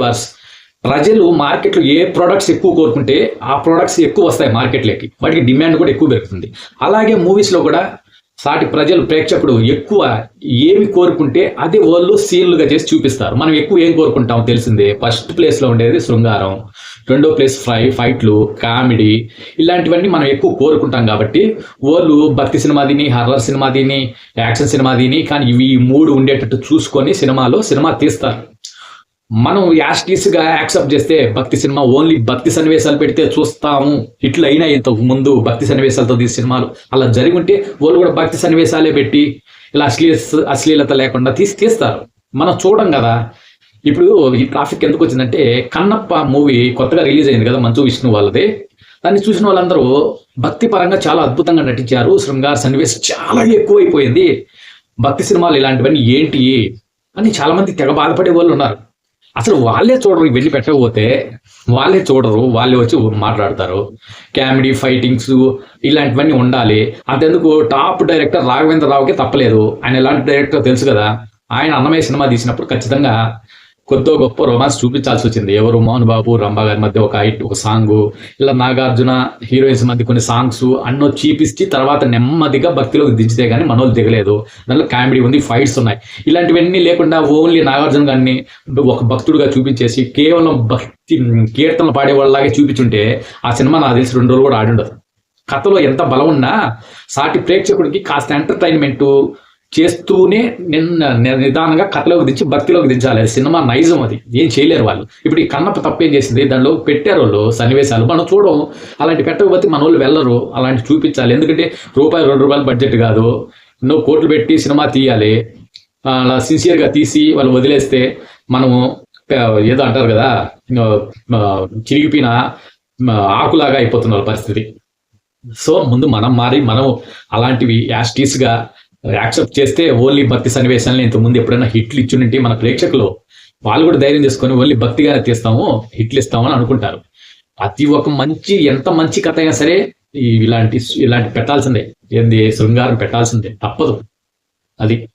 Verse. ప్రజలు మార్కెట్లో ఏ products ఎక్కువ కోరుకుంటే ఆ ప్రోడక్ట్స్ ఎక్కువ వస్తాయి మార్కెట్లోకి. వాటికి డిమాండ్ కూడా ఎక్కువ పెరుగుతుంది. అలాగే మూవీస్లో కూడా సాటి ప్రజలు ప్రేక్షకుడు ఎక్కువ ఏమి కోరుకుంటే అదే వాళ్ళు సీన్లుగా చేసి చూపిస్తారు. మనం ఎక్కువ ఏం కోరుకుంటాం తెలిసిందే. ఫస్ట్ ప్లేస్లో ఉండేది శృంగారం. రెండో ప్లేస్ ఫ్రై ఫైట్లు కామెడీ ఇలాంటివన్నీ మనం ఎక్కువ కోరుకుంటాం కాబట్టి వాళ్ళు భక్తి సినిమా తిని హర్రర్ సినిమా తిని యాక్షన్ సినిమా తిని కానీ ఇవి మూడు ఉండేటట్టు చూసుకొని సినిమాలో సినిమా తీస్తారు. మనం యాస్టీస్గా యాక్సెప్ట్ చేస్తే భక్తి సినిమా ఓన్లీ భక్తి సన్నివేశాలు పెడితే చూస్తాము. ఇట్లా అయినా ఇంతకు ముందు భక్తి సన్నివేశాలతో తీసిన సినిమాలు. అలా జరిగి ఉంటే వాళ్ళు కూడా భక్తి సన్నివేశాలే పెట్టి ఇలా అశ్లీల అశ్లీలత లేకుండా తీసి తీస్తారు. మనం చూడం కదా. ఇప్పుడు ఈ ట్రాఫిక్ ఎందుకు వచ్చిందంటే కన్నప్ప మూవీ కొత్తగా రిలీజ్ అయింది కదా మంచు విష్ణు వాళ్ళది. దాన్ని చూసిన వాళ్ళందరూ భక్తి పరంగా చాలా అద్భుతంగా నటించారు. శృంగార సన్నివేశం చాలా ఎక్కువైపోయింది. భక్తి సినిమాలు ఇలాంటివన్నీ ఏంటి అని చాలామంది తెగ బాధపడే వాళ్ళు ఉన్నారు. అసలు వాళ్ళే చూడరు వెళ్ళి పెట్టకపోతే వాళ్ళే చూడరు వాళ్ళే వచ్చి మాట్లాడతారు. కామెడీ ఫైటింగ్స్ ఇలాంటివన్నీ ఉండాలి. అంతెందుకు టాప్ డైరెక్టర్ రాఘవేంద్ర రావుకి తప్పలేదు. ఆయన ఎలాంటి డైరెక్టర్ తెలుసు కదా? ఆయన అన్నమయ్య సినిమా తీసినప్పుడు ఖచ్చితంగా కొద్దో గొప్ప రొమాన్స్ చూపించాల్సి వచ్చింది ఎవరు మోహన్ బాబు రంభా గారి మధ్య ఒక ఐట్ ఒక సాంగ్ ఇలా నాగార్జున హీరోయిన్స్ మధ్య కొన్ని సాంగ్స్ అన్నో చూపించి తర్వాత నెమ్మదిగా భక్తిలోకి దించితే కానీ మనోళ్ళు దిగలేదు. దానిలో కామెడీ ఉంది ఫైట్స్ ఉన్నాయి. ఇలాంటివన్నీ లేకుండా ఓన్లీ నాగార్జున గారిని ఒక భక్తుడిగా చూపించేసి కేవలం భక్తి కీర్తనలు పాడేవాళ్ళలాగే చూపించుంటే ఆ సినిమా నాకు తెలిసి రెండు రోజులు కూడా ఆడుండదు. కథలో ఎంత బలం ఉన్నా సాటి ప్రేక్షకుడికి కాస్త ఎంటర్టైన్మెంట్ చేస్తూనే నిన్న నిదానంగా కథలోకి దించి భక్తిలోకి దించాలి. అది సినిమా నైజం అది. ఏం చేయలేరు వాళ్ళు. ఇప్పుడు ఈ కన్నప్ప తప్పేం చేసింది? దానిలో పెట్టారు వాళ్ళు సన్నివేశాలు. మనం చూడం అలాంటి పెట్టకపోతే మన వాళ్ళు వెళ్ళరు. అలాంటి చూపించాలి. ఎందుకంటే రూపాయి రెండు రూపాయలు బడ్జెట్ కాదు. ఎన్నో కోట్లు పెట్టి సినిమా తీయాలి. అలా సిన్సియర్గా తీసి వాళ్ళు వదిలేస్తే మనము ఏదో అంటారు కదా చిరిగిపోయిన ఆకులాగా అయిపోతున్న వాళ్ళ పరిస్థితి. సో ముందు మనం మారి మనం అలాంటివి యాస్టీస్గా యాక్సెప్ట్ చేస్తే ఓన్లీ భక్తి సన్నివేశాలను ఇంతకుముందు ముందు ఎప్పుడైనా హిట్లు ఇచ్చుంటే మన ప్రేక్షకులు వాళ్ళు కూడా ధైర్యం చేసుకొని ఓన్లీ భక్తిగానే తీస్తాము హిట్లు ఇస్తామని అనుకుంటారు. ప్రతి ఒక్క మంచి ఎంత మంచి కథ అయినా సరే ఇలాంటి ఇలాంటి పెట్టాల్సిందే. ఏంది శృంగారం పెట్టాల్సిందే. తప్పదు. అది